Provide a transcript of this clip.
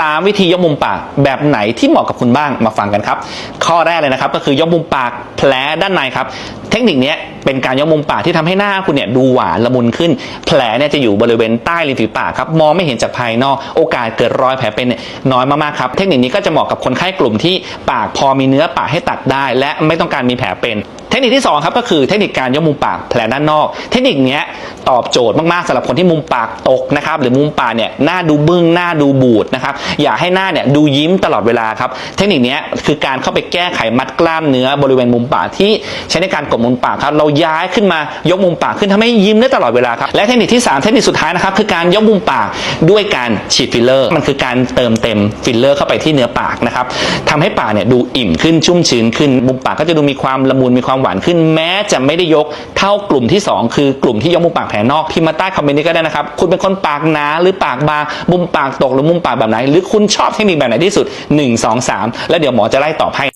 3 วิธียกมุมปากแบบไหนที่เหมาะกับคุณบ้างมาฟังกันครับ ข้อแรกเลยนะครับก็คือยกมุมปากแผลด้านในครับ เทคนิคนี้เป็นการยกมุมปากที่ทำให้หน้าคุณเนี่ยดูหวานละมุนขึ้น แผลเนี่ยจะอยู่บริเวณใต้ริมฝีปากครับมองไม่เห็นจากภายนอกโอกาสเกิดรอยแผลเป็นน้อยมากๆครับเทคนิคนี้ก็จะเหมาะกับคนไข้กลุ่มที่ปากพอมีเนื้อปากให้ตัดได้ และไม่ต้องการมีแผลเป็น เทคนิคที่สองครับก็คือเทคนิคการยกมุมปากแผลด้านนอก เทคนิคนี้ตอบโจทย์มากๆสำหรับคนที่มุมปากตกนะครับหรือมุมปากเนี่ยหน้าดูบึ้งหน้าดูบูดนะครับอย่าให้หน้าเนี่ยดูยิ้มตลอดเวลาครับเทคนิคนี้คือการเข้าไปแก้ไขมัดกล้ามเนื้อบริเวณมุมปากที่ใช้ในการกดมุมปากครับเราย้ายขึ้นมายกมุมปากขึ้นทำให้ยิ้มได้ตลอดเวลาครับและเทคนิคที่สามเทคนิคสุดท้ายนะครับคือการยกมุมปากด้วยการฉีดฟิลเลอร์ มันคือการเติมเต็มฟิลเลอร์เข้าไปที่เนื้อปากนะครับทำให้ปากเนี่ยดูอิ่มขึ้นชุ่มชื้นขึ้นมุมปากก็จะดูมีความละมุนมีความหวานขึ้นแม้จะไม่ได้ยกเท่ากลุ่มที่สองคือกลุ่มที่ยกมุมปากแผลนอกพิมพ์มาใต้คอมเมนต์นี้ก็ได้นะครับ คุณเป็นคนปากหนาหรือปากบางมุมปากตกหรือมุมปากแบบไหน หรือคุณชอบเทคนิคแบบไหนที่สุด 1 2 3 แล้วเดี๋ยวหมอจะไล่ตอบให้